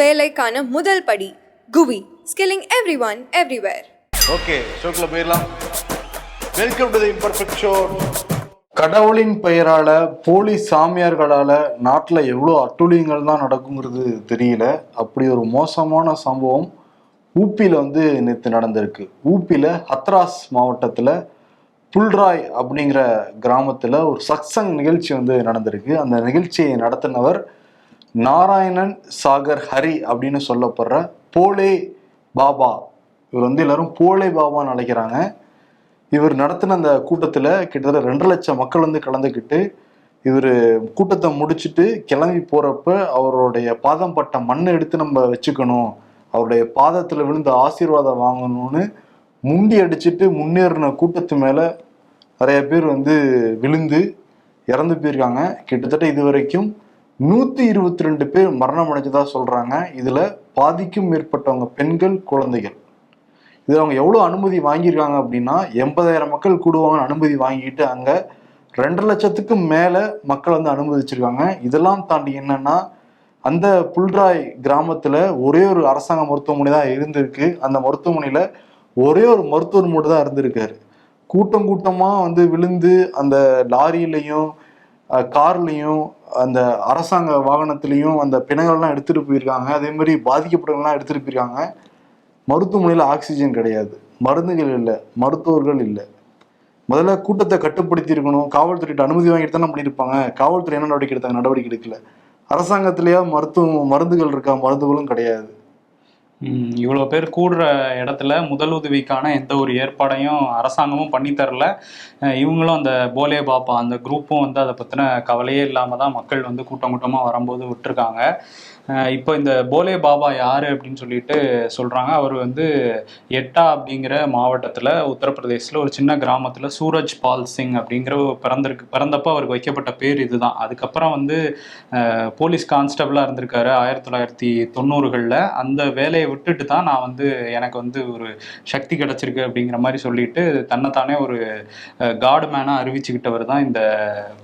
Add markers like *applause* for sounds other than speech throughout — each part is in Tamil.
வேலைக்கான முதல் படி Guvi skilling everyone everywhere okay ஷோக்கில் போயிடலாம். Welcome to the imperfect show கடவுளின் பெயரால போலி சாமியார்களால நாட்டில் எவ்வளோ அட்டுழியங்கள் தான் நடக்குங்கிறது தெரியல. அப்படி ஒரு மோசமான சம்பவம் ஊப்பியில் வந்து நேற்று நடந்திருக்கு. ஊப்பியில் ஹத்ராஸ் மாவட்டத்தில் புல்ராய் அப்படிங்கிற கிராமத்தில் ஒரு சத்சங் நிகழ்ச்சி வந்து நடந்திருக்கு. அந்த நிகழ்ச்சியை நடத்தினவர் நாராயணன் சாகர் ஹரி அப்படின்னு சொல்லப்படுற போலே பாபா. இவர் வந்து எல்லாரும் போலே பாபான்னு அழைக்கிறாங்க. இவர் நடத்தின அந்த கூட்டத்தில் கிட்டத்தட்ட ரெண்டு லட்சம் மக்கள் வந்து கலந்துக்கிட்டு இவர் கூட்டத்தை முடிச்சுட்டு கிளம்பி போகிறப்ப அவருடைய பாதம் பட்ட மண்ணை எடுத்து நம்ம வச்சுக்கணும். அவருடைய பாதத்தில் விழுந்த ஆசீர்வாதம் வாங்கணும்னு முண்டி அடிச்சுட்டு முன்னேறின கூட்டத்து மேலே நிறைய பேர் வந்து விழுந்து இறந்து போயிருக்காங்க. கிட்டத்தட்ட இது வரைக்கும் நூற்றி இருபத்தி ரெண்டு பேர் மரணம் அடைஞ்சதா சொல்கிறாங்க இதில் பாதிக்கும் மேற்பட்டவங்க பெண்கள் குழந்தைகள். இதில் அவங்க எவ்வளோ அனுமதி வாங்கியிருக்காங்க அப்படின்னா எண்பதாயிரம் மக்கள் கூடுவாங்கன்னு அனுமதி வாங்கிட்டு அங்கே ரெண்டரை லட்சத்துக்கும் மேலே மக்கள் வந்து அனுமதிச்சிருக்காங்க. இதெல்லாம் தாண்டி என்னன்னா அந்த புல்ராய் கிராமத்தில் ஒரே ஒரு அரசாங்க மருத்துவமனை தான் இருந்திருக்கு. அந்த மருத்துவமனையில் ஒரே ஒரு மருத்துவர் மட்டும் தான் இருந்திருக்காரு. கூட்டம் கூட்டமாக வந்து விழுந்து அந்த லாரியிலையும் கார்லேயும் கார்லையும் அந்த அரசாங்க வாகனத்திலையும் அந்த பிணங்கள்லாம் எடுத்துகிட்டு போயிருக்காங்க. அதே மாதிரி பாதிக்கப்பட்டவங்கலாம் எடுத்துகிட்டு போயிருக்காங்க. மருத்துவமனையில் ஆக்சிஜன் கிடையாது. மருந்துகள் இல்லை. மருத்துவர்கள் இல்லை. முதல்ல கூட்டத்தை கட்டுப்படுத்தி இருக்கணும். காவல்துறையிட்ட அனுமதி வாங்கிட்டு தானே பண்ணியிருப்பாங்க காவல்துறை என்ன நடவடிக்கை எடுத்தாங்க? நடவடிக்கை எடுக்கல. அரசாங்கத்திலேயே மருத்துவம் மருந்துகள் இருக்கா? மருந்துகளும் கிடையாது. இவ்வளோ பேர் கூடுற இடத்துல முதலுதவிக்கான எந்த ஒரு ஏற்பாடையும் அரசாங்கமும் பண்ணித்தரல இவங்களும் அந்த போலே பாப்பா அந்த குரூப்பும் வந்து அதை பற்றின கவலையே இல்லாமல் தான் மக்கள் வந்து கூட்டம் கூட்டமாக வரும்போது விட்டுருக்காங்க. இப்போ இந்த போலே பாபா யார் அப்படின்னு சொல்லிட்டு சொல்கிறாங்க அவர் வந்து எட்டா அப்படிங்கிற மாவட்டத்தில் உத்தரப்பிரதேசத்துல ஒரு சின்ன கிராமத்தில் சூரஜ் பால் சிங் அப்படிங்கிற ஒரு பிறந்திருக்கு பிறந்தப்போ அவருக்கு வைக்கப்பட்ட பேர் இதுதான். அதுக்கப்புறம் வந்து போலீஸ் கான்ஸ்டபிளாக இருந்திருக்காரு ஆயிரத்தி தொள்ளாயிரத்தி தொண்ணூறுகளில். அந்த வேலையை விட்டுட்டு தான் நான் வந்து எனக்கு வந்து ஒரு சக்தி கிடச்சிருக்கு அப்படிங்கிற மாதிரி சொல்லிட்டு தன்னைத்தானே ஒரு காடு மேனாக அறிவிச்சுக்கிட்டவர் தான் இந்த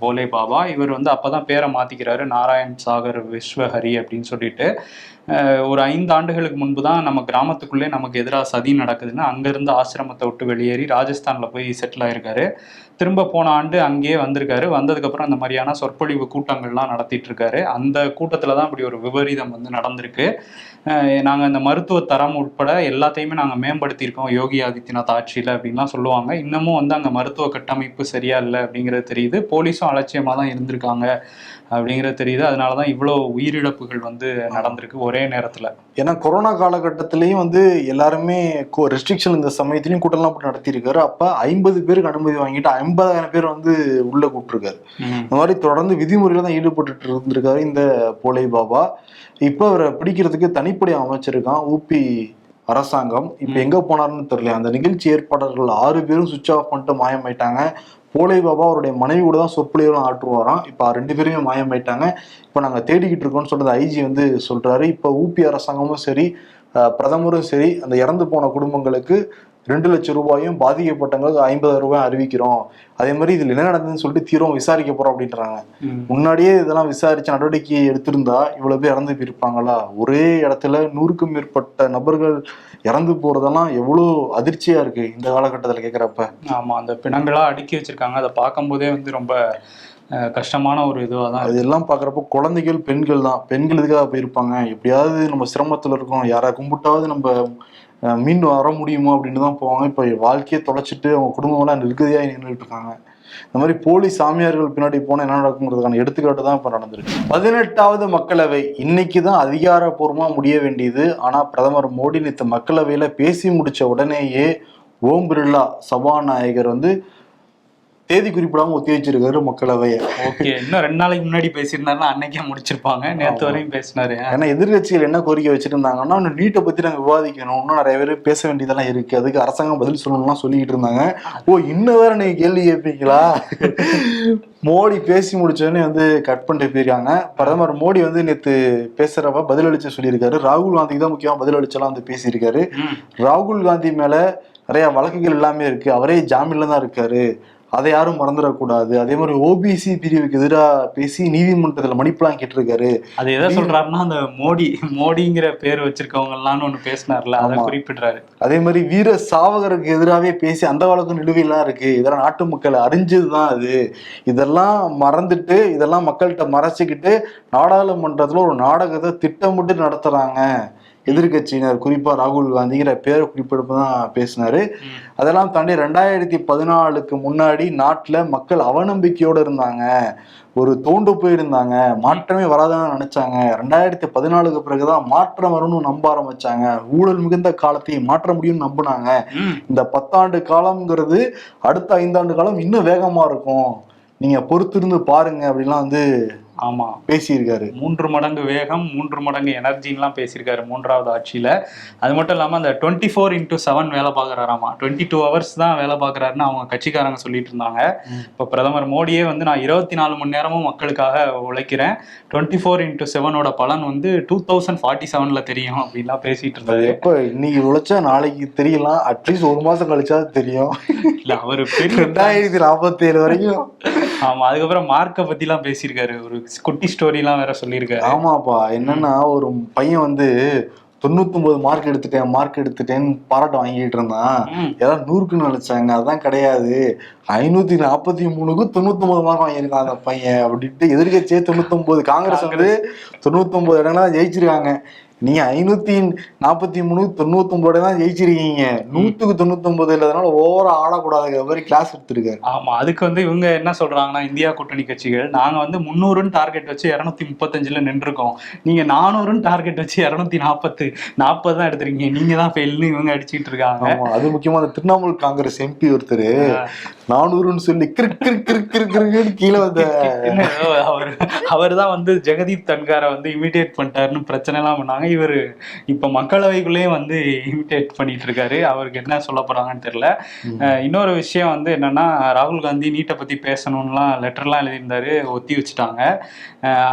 போலே பாபா. இவர் வந்து அப்போ தான் பேரை மாற்றிக்கிறாரு நாராயண் சாகர் விஸ்வஹரி அப்படின்னு சொல்லிட்டு ஒரு ஐந்து ஆண்டுகளுக்கு முன்பு தான் நம்ம கிராமத்துக்குள்ளே நமக்கு எதிராக சதி நடக்குதுன்னு அங்கேருந்து ஆசிரமத்தை விட்டு வெளியேறி ராஜஸ்தானில் போய் செட்டில் ஆயிருக்காரு. திரும்ப போன ஆண்டு அங்கேயே வந்திருக்காரு. வந்ததுக்கப்புறம் அந்த மாதிரியான சொற்பொழிவு கூட்டங்கள்லாம் நடத்திட்டு இருக்காரு அந்த கூட்டத்தில் தான் இப்படி ஒரு விபரீதம் வந்து நடந்திருக்கு. நாங்கள் இந்த மருத்துவ தரம் உட்பட எல்லாத்தையுமே நாங்கள் மேம்படுத்தியிருக்கோம். யோகி ஆதித்யநாத் ஆட்சியில் அப்படின்லாம் சொல்லுவாங்க. இன்னமும் வந்து அங்கே மருத்துவ கட்டமைப்பு சரியா இல்லை அப்படிங்கிறது தெரியுது. போலீஸும் அலட்சியமாக தான் இருந்திருக்காங்க அப்படிங்கிறது தெரியுது. அதனால தான் இவ்வளோ உயிரிழப்புகள் வந்து நடந்திருக்கு. ஒரே நேரத்தில். ஏன்னா கொரோனா காலகட்டத்திலையும் வந்து எல்லாருமே ரெஸ்ட்ரிக்ஷன் இந்த சமயத்திலையும் கூட்டம்லாம் போட்டு நடத்தியிருக்காரு. அப்ப ஐம்பது பேருக்கு அனுமதி வாங்கிட்டு ஐம்பதாயிரம் பேர் வந்து உள்ள கூப்பிட்டுருக்காரு. இந்த மாதிரி தொடர்ந்து விதிமுறையில தான் ஈடுபட்டு இருந்திருக்காரு இந்த போலை பாபா. இப்போ அவரை பிடிக்கிறதுக்கு தனிப்படை அமைச்சிருக்கான் ஊபி அரசாங்கம். இப்போ எங்க போனாருன்னு தெரியல. அந்த நிகழ்ச்சி ஏற்பாளர்கள் ஆறு பேரும் சுவிட்ச் ஆஃப் பண்ணிட்டு மாயமாயிட்டாங்க. போலை பாபா அவருடைய மனைவி கூட தான் சொற்பொழிவுலாம் ஆற்றுவாராம். இப்போ ரெண்டு பேருமே மாயமாயிட்டாங்க. இப்போ நாங்கள் தேடிக்கிட்டு இருக்கோம்னு சொல்றது ஐஜி வந்து சொல்றாரு. இப்போ ஊபி அரசாங்கமும் சரி பிரதமரும் சரி அந்த இறந்து போன குடும்பங்களுக்கு ரெண்டு லட்சம் ரூபாயும் பாதிக்கப்பட்டவங்களுக்கு ஐம்பதாயிரம் ரூபாய் அறிவிக்கிறோம். அதே மாதிரி இதில் என்ன நடந்ததுன்னு சொல்லிட்டு தீவிரம் விசாரிக்க போறோம் அப்படின்றாங்க. முன்னாடியே இதெல்லாம் விசாரிச்சு நடவடிக்கை எடுத்திருந்தா இவ்வளவு பேர் இறந்து போயிருப்பாங்களா? ஒரே இடத்துல நூறுக்கும் மேற்பட்ட நபர்கள் இறந்து போறதெல்லாம் எவ்வளவு அதிர்ச்சியா இருக்கு இந்த காலகட்டத்தில் கேட்குறப்ப ஆமா அந்த பிணங்களா அடுக்கி வச்சிருக்காங்க. அதை பார்க்கும்போதே வந்து ரொம்ப கஷ்டமான ஒரு இதுவாக தான் இருக்கு. அதெல்லாம் பார்க்குறப்ப குழந்தைகள் பெண்கள் தான். பெண்கள் இதுக்காக போயிருப்பாங்க? எப்படியாவது நம்ம சிரமத்தில் இருக்கோம் யாரை கும்பிட்டாவது நம்ம மீண்டு வர முடியுமோ அப்படின்னு தான் போவாங்க. இப்போ வாழ்க்கையை தொலைச்சிட்டு அவங்க குடும்பம்லாம் நிற்கதியாக நின்றுட்டு இருக்காங்க. இந்த மாதிரி போலி சாமியார்கள் பின்னாடி போனால் என்ன நடக்குங்கிறதுக்கான எடுத்துக்காட்டு தான் இப்போ நடந்திருக்கு. பதினெட்டாவது மக்களவை. இன்னைக்கு தான் அதிகாரப்பூர்வமாக முடிய வேண்டியது. ஆனால் பிரதமர் மோடி நேற்று மக்களவையில் பேசி முடித்த உடனேயே ஓம் பிர்லா சபாநாயகர் வந்து தேதி குறிப்பிடாம ஒத்தி வச்சிருக்காரு மக்களவையை ஓகே. இன்னும் ரெண்டு நாளைக்கு முன்னாடி பேசியிருந்தாருன்னா அன்னைக்கே முடிச்சிருப்பாங்க. நேற்று வரையும் பேசினாரு. ஏன்னா எதிர்கட்சிகள் என்ன கோரிக்கை வச்சிருந்தாங்கன்னா இன்னும் நீட்டை பத்தி நாங்க விவாதிக்கணும். இன்னும் நிறைய பேர் பேச வேண்டியதெல்லாம் இருக்கு. அதுக்கு அரசாங்கம் பதில் சொல்லணும்லாம் சொல்லிக்கிட்டு இருந்தாங்க. ஓ இன்னும் வேற நீங்க கேள்வி கேட்பீங்களா? மோடி பேசி முடிச்சோடனே வந்து கட் பண்ணிட்டு போயிருக்காங்க. பிரதமர் மோடி வந்து நேத்து பேசுறப்ப பதிலளிச்சு சொல்லியிருக்காரு. ராகுல் காந்திக்கு தான் முக்கியமா பதிலளிச்செல்லாம் வந்து பேசியிருக்காரு. ராகுல் காந்தி மேல நிறைய வழக்குகள் எல்லாமே இருக்கு. அவரே ஜாமீன்ல தான் இருக்காரு. அதை யாரும் மறந்துடக்கூடாது. அதே மாதிரி ஓபிசி பிரிவுக்கு எதிராக பேசி நீதிமன்றத்துல மன்னிப்புலாம் கேட்டிருக்காரு. அது எதை சொல்றாருன்னா அந்த மோடி மோடிங்கிற பேர் வச்சிருக்கவங்க எல்லாம்னு ஒண்ணு பேசினார்ல அதை. குறிப்பிடுறாரு. அதே மாதிரி வீர சாவகருக்கு எதிராகவே பேசி அந்த வழக்கு நிலுவையெல்லாம் இருக்கு. இதெல்லாம் நாட்டு மக்கள் அறிஞ்சதுதான் அது. இதெல்லாம் மறந்துட்டு இதெல்லாம் மக்கள்கிட்ட மறைச்சிக்கிட்டு நாடாளுமன்றத்துல ஒரு நாடகத்தை திட்டமிட்டு நடத்துறாங்க. எதிர்க்கட்சியினர் குறிப்பா ராகுல் காந்திங்கிற பேரை குறிப்பிட்டு தான் பேசினாரு. அதெல்லாம் தாண்டி ரெண்டாயிரத்தி பதினாலுக்கு முன்னாடி நாட்டுல மக்கள் அவநம்பிக்கையோட இருந்தாங்க. ஒரு தோண்டு போயிருந்தாங்க. மாற்றமே வராதுன்னு நினைச்சாங்க. ரெண்டாயிரத்தி பதினாலுக்கு பிறகுதான் மாற்றம் வரும்னு நம்ப ஆரம்பிச்சாங்க. ஊழல் மிகுந்த காலத்தை மாற்ற முடியும்னு நம்பினாங்க. இந்த பத்தாண்டு காலம்ங்கிறது அடுத்த ஐந்தாண்டு காலம் இன்னும் வேகமா இருக்கும். நீங்க பொறுத்திருந்து பாருங்க அப்படிலாம் வந்து ஆமா. பேசியிருக்காரு. மூன்று மடங்கு வேகம் மூன்று மடங்கு எனர்ஜின்லாம் பேசியிருக்காரு மூன்றாவது ஆட்சியில. அது மட்டும் இல்லாம அந்த டுவெண்ட்டி ஃபோர் இன்டூ செவன் வேலை பார்க்குறாராமா. டுவெண்ட்டி டூ ஹவர்ஸ் தான் வேலை பார்க்குறாருன்னு அவங்க கட்சிக்காரங்க சொல்லிட்டு இருந்தாங்க. இப்போ பிரதமர் மோடியே வந்து நான் இருபத்தி நாலு மணி நேரமும் மக்களுக்காக உழைக்கிறேன். டுவெண்ட்டி ஃபோர் இன்டூ செவனோட பலன் வந்து டூ தௌசண்ட் ஃபார்ட்டி செவன்ல தெரியும் அப்படின்லாம் பேசிட்டு அது இருந்தாரு. எப்ப? இன்னைக்கு உழைச்சா நாளைக்கு தெரியலாம். அட்லீஸ்ட் ஒரு மாசம் கழிச்சா தெரியும். இல்ல அவரு ரெண்டாயிரத்தி நாற்பத்தி ஏழு வரைக்கும் ஆமா அதுக்கப்புறம் மார்க்கை பத்திலாம் பேசியிருக்காரு ஒரு குட்டி ஸ்டோரிலாம் வேற சொல்லியிருக்காரு. ஆமாப்பா என்னன்னா ஒரு பையன் வந்து தொண்ணூத்தொன்பது மார்க் எடுத்துட்டேன் மார்க் எடுத்துட்டேன்னு பாராட்டு வாங்கிட்டு இருந்தான். ஏதாவது நூறுக்குன்னு நினைச்சாங்க அதான் கிடையாது. ஐநூத்தி நாற்பத்தி மூணுக்கு தொண்ணூத்தொன்பது மார்க் வாங்கியிருக்கான் அந்த பையன் அப்படின்ட்டு எதிர்கட்சியே தொண்ணூத்தொன்பது காங்கிரஸ் வந்து தொண்ணூத்தொன்பது இடங்களா ஜெயிச்சிருக்காங்க. நீங்க ஐநூத்தி நாற்பத்தி மூணு தொண்ணூத்தொன்பது தான் ஜெயிச்சிருக்கீங்க. நூத்துக்கு தொண்ணூத்தொன்பது இல்லாதனால ஓவரா ஆடக்கூடாதுங்கிற மாதிரி கிளாஸ் எடுத்திருக்காரு. ஆமா அதுக்கு வந்து இவங்க என்ன சொல்றாங்கன்னா இந்தியா கூட்டணி கட்சிகள் நாங்க வந்து முந்நூறுன்னு டார்கெட் வச்சு இருநூத்தி முப்பத்தஞ்சுல நின்றுருக்கோம். நீங்க நானூறுன்னு டார்கெட் வச்சு இருநூத்தி நாற்பத்து நாற்பது தான் எடுத்திருக்கீங்க. நீங்க தான் ஃபெயில்னு இவங்க அடிச்சிட்டு இருக்காங்க. அது முக்கியமா அந்த திரிணாமுல் காங்கிரஸ் எம்பி ஒருத்தர் நானூறுன்னு சொல்லி கீழே வந்த அவர் அவர் தான் வந்து ஜெகதீப் தன்காரை வந்து இமிடேட் பண்ணிட்டாருன்னு பிரச்சனை எல்லாம் பண்ணாங்க. இவர் இப்ப மக்களவைக்குள்ளேயே வந்து இமிடேட் பண்ணிட்டு இருக்காரு. அவருக்கு என்ன சொல்ல போறாங்கன்னு தெரியல. இன்னொரு விஷயம் வந்து என்னன்னா ராகுல் காந்தி நீட்டை பத்தி பேசணும்லாம் லெட்டர்லாம் எழுதியிருந்தாரு ஒத்தி வச்சுட்டாங்க.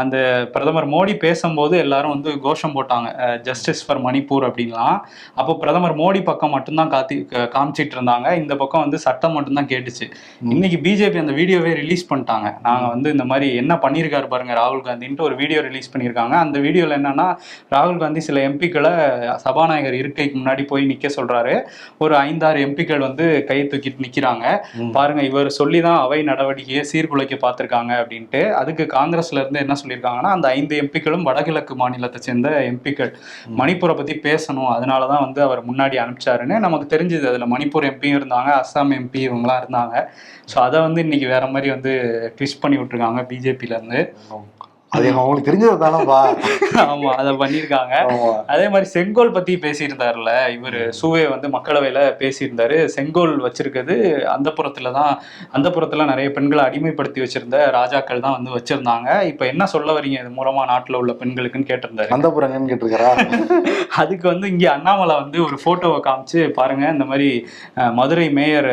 அந்த பிரதமர் மோடி பேசும்போது எல்லாரும் வந்து கோஷம் போட்டாங்க. ஜஸ்டிஸ் ஃபார் மணிப்பூர் அப்படின்லாம். அப்போ பிரதமர் மோடி பக்கம் மட்டும்தான் காத்தி காமிச்சிட்டு இருந்தாங்க. இந்த பக்கம் வந்து சட்டம் மட்டும்தான் கேட்டுச்சு. இன்னைக்கு பிஜேபி அந்த வீடியோவே ரிலீஸ் பண்ணிட்டாங்க. நாங்க வந்து இந்த மாதிரி என்ன பண்ணியிருக்காரு பாருங்க ராகுல் காந்தின்ட்டு ஒரு வீடியோ ரிலீஸ் பண்ணியிருக்காங்க அந்த வீடியோல என்னன்னா ராகுல் காந்தி சில எம்பிக்களை சபாநாயகர் இருக்கைக்கு முன்னாடி போய் நிக்க சொல்றாரு. ஒரு ஐந்தாறு எம்பிக்கள் வந்து கை தூக்கிட்டு நிக்கிறாங்க. பாருங்க இவர் சொல்லி தான் அவை நடவடிக்கையை சீர்குலைக்க பார்த்திருக்காங்க அப்படின்ட்டு. அதுக்கு காங்கிரஸ்ல இருந்து என்ன சொல்லியிருக்காங்கன்னா அந்த ஐந்து எம்பிக்களும் வடகிழக்கு மாநிலத்தை சேர்ந்த எம்பிக்கள் மணிப்பூரை பத்தி பேசணும். அதனால தான் வந்து அவர் முன்னாடி அனுப்பிச்சாருன்னு நமக்கு தெரிஞ்சது. அதுல மணிப்பூர் எம்பியும் இருந்தாங்க அஸ்ஸாம் எம்பி இவங்கலாம் இருந்தாங்க. ஸோ அதை வந்து இன்னைக்கு வேற மாதிரி வந்து ட்விஸ்ட் பண்ணி விட்டுருக்காங்க பிஜேபியிலேருந்து இருந்து. அது அவங்களுக்கு தெரிஞ்சது தானப்பா ஆமா அதை பண்ணியிருக்காங்க. அதே மாதிரி செங்கோல் பத்தி பேசியிருந்தாருல இவர் சூவே வந்து மக்களவையில பேசியிருந்தாரு. செங்கோல் வச்சிருக்கிறது அந்த புறத்துல தான் அந்த புறத்துல நிறைய பெண்களை அடிமைப்படுத்தி வச்சிருந்த ராஜாக்கள் தான் வந்து வச்சிருந்தாங்க. இப்ப என்ன சொல்ல வரீங்க இது மூலமா நாட்டுல உள்ள பெண்களுக்குன்னு கேட்டிருந்தாரு. அந்த புறங்கன்னு கேட்டிருக்காரா? *laughs* அதுக்கு வந்து இங்க அண்ணாமலை வந்து ஒரு போட்டோவை காமிச்சு பாருங்க இந்த மாதிரி மதுரை மேயர்